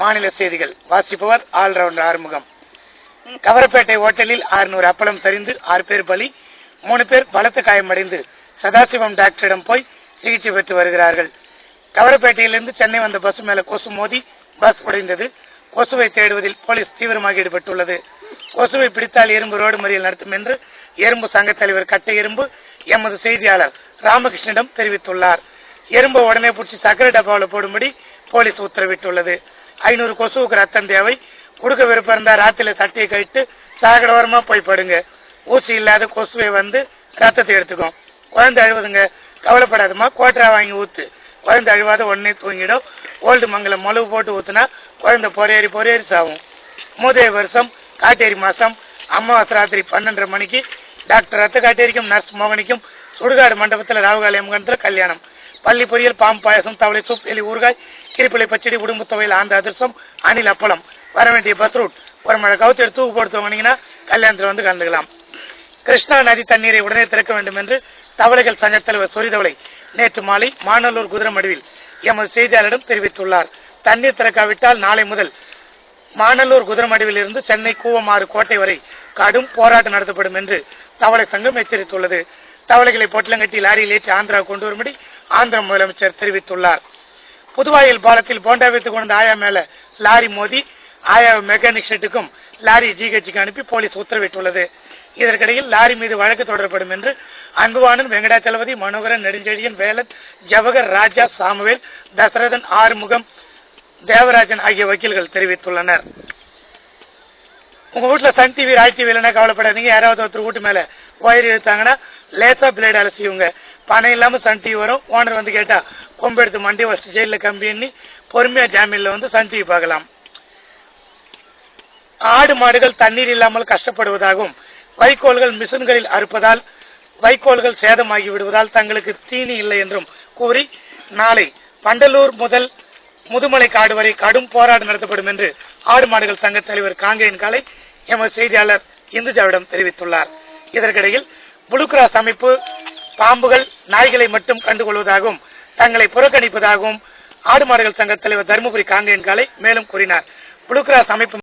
மாநில செய்திகள். வாசிப்பவர் ஆல்ரவுண்டர் ஆறுமுகம். கவரப்பேட்டை ஓட்டலில் 600 அப்பளம் சரிந்து ஆறு பேர் பலி மூணு பேர் பலத்த காயமடைந்து சதாசிவம் டாக்டரிடம் போய் சிகிச்சை பெற்று வருகிறார்கள். கவரப்பேட்டையிலிருந்து சென்னை வந்த பஸ் மேல கொசு மோதி பஸ் உடைந்தது. கொசுவை தேடுவதில் போலீஸ் தீவிரமாக ஈடுபட்டுள்ளது. கொசுவை பிடித்தால் எறும்பு ரோடு மறியல் நடத்தும் என்று எறும்பு சங்க தலைவர் கட்டை எறும்பு எமது செய்தியாளர் ராமகிருஷ்ணனிடம் தெரிவித்துள்ளார். எறும்பு உடனே பிடிச்சி சக்கரை டப்பாவில் போடும்படி போலீஸ் உத்தரவிட்டுள்ளது. ஐநூறு கொசுவுக்கு ரத்தம் தேவை. கொடுக்க விருப்பம் இருந்தால் ராத்திரில தட்டியை கழித்து சாகடோரமா போய் படுங்க. ஊசி இல்லாத கொசுவை வந்து ரத்தத்தை எடுத்துக்கும். குழந்தை அழுவதுங்க கவலைப்படாதம்மா கோட்டரா வாங்கி ஊத்து. குழந்தை அழுவாத உடனே தூங்கிடும். ஓல்டு மங்கலம் மொளவு போட்டு ஊத்துனா குழந்தை பொறையேறி பொறையேறி சாகும் மூதேவி வருஷம் காட்டேரி மாசம் அமாவாசை ராத்திரி பன்னெண்டரை மணிக்கு டாக்டர் ரத்த காட்டேரிக்கும் நர்ஸ் மோகனிக்கும் சுடுகாடு மண்டபத்தில் ராவுகாலி அம்மகண்டத்தில் கல்யாணம். பள்ளி பொரியல் பாம்பு பாயசம் தவளை சூப் எலி ஊறுகாய் கிரிப்பிள்ளை பச்சடி உடும்பு துவையல் ஆந்த அதிர்சம் அணில் அப்பளம். வர வேண்டிய பஸ் ரூட் ஒரு மழை கவுத்து எடுத்து தூக்கு கல்யாணத்தில் வந்து கலந்துக்கலாம். கிருஷ்ணா நதி தண்ணீரை உடனே திறக்க வேண்டும் என்று தவளைகள் சங்க தலைவர் சொரிதவளை நேற்று மாலை மாநல்லூர் குதிரமடுவில் எமது செய்தியாளரிடம் தெரிவித்துள்ளார். தண்ணீர் திறக்காவிட்டால் நாளை முதல் மாநல்லூர் குதிரமடுவில் இருந்து சென்னை கூவமாறு கோட்டை வரை கடும் போராட்டம் நடத்தப்படும் என்று தவளை சங்கம் எச்சரித்துள்ளது. தவளைகளை பொட்டலங்கட்டி லாரியில் ஏற்றி ஆந்திரா கொண்டு வரும்படி ஆந்திர முதலமைச்சர் தெரிவித்துள்ளார். புதுவாயில் பாலத்தில் போண்டா வைத்துக் கொண்டு ஆயா மேல லாரி மோதி ஆயா மெக்கானிக் ஷெட்டுக்கும் லாரி ஜிஹெச்சுக்கு அனுப்பி போலீஸ் உத்தரவிட்டுள்ளது. இதற்கிடையில் லாரி மீது வழக்கு தொடரப்படும் என்று அங்குவானன் வெங்கடா தளபதி மனோகரன் நெடுஞ்செழியன் வேலன் ஜவகர் ராஜா சாமுவேல் தசரதன் ஆறுமுகம் தேவராஜன் ஆகிய வக்கீல்கள் தெரிவித்துள்ளனர். உங்க வீட்டுல சன் டிவி ராய் டிவி இல்லைன்னா கவலைப்படாதீங்க. யாராவது ஒருத்தர் வீட்டு மேல ஒயர் இழுத்தாங்கன்னா லேசா பிளேட் அலசிவுங்க பணம் இல்லாம சன் டிவி வரும். ஓனர் வந்து கேட்டா கொம்பு எடுத்து மண்டி வச்சு ஜெயிலில் கம்பி எண்ணி பொறுமையாக ஜாமீனில் வந்து சன் பார்க்கலாம். ஆடு மாடுகள் தண்ணீர் இல்லாமல் கஷ்டப்படுவதாகவும் வைக்கோல்கள் மிஷின்களில் அறுப்பதால் வைக்கோல்கள் சேதமாகி விடுவதால் தங்களுக்கு தீனி இல்லை என்றும் கூறி நாளை பண்டலூர் முதல் முதுமலை காடு வரை கடும் போராட்டம் நடத்தப்படும் என்று ஆடு மாடுகள் சங்க தலைவர் காங்கேயன் காலை எமது செய்தியாளர் இந்துஜாவிடம் தெரிவித்துள்ளார். இதற்கிடையில் புளு கிராஸ் அமைப்பு பாம்புகள் நாய்களை மட்டும் கண்டுகொள்வதாகவும் தங்களை புறக்கணிப்பதாகவும் ஆடு மாடுகள் சங்க தலைவர் தருமபுரி காங்கேயன் காலை மேலும் கூறினார். புளு கிராஸ் அமைப்பு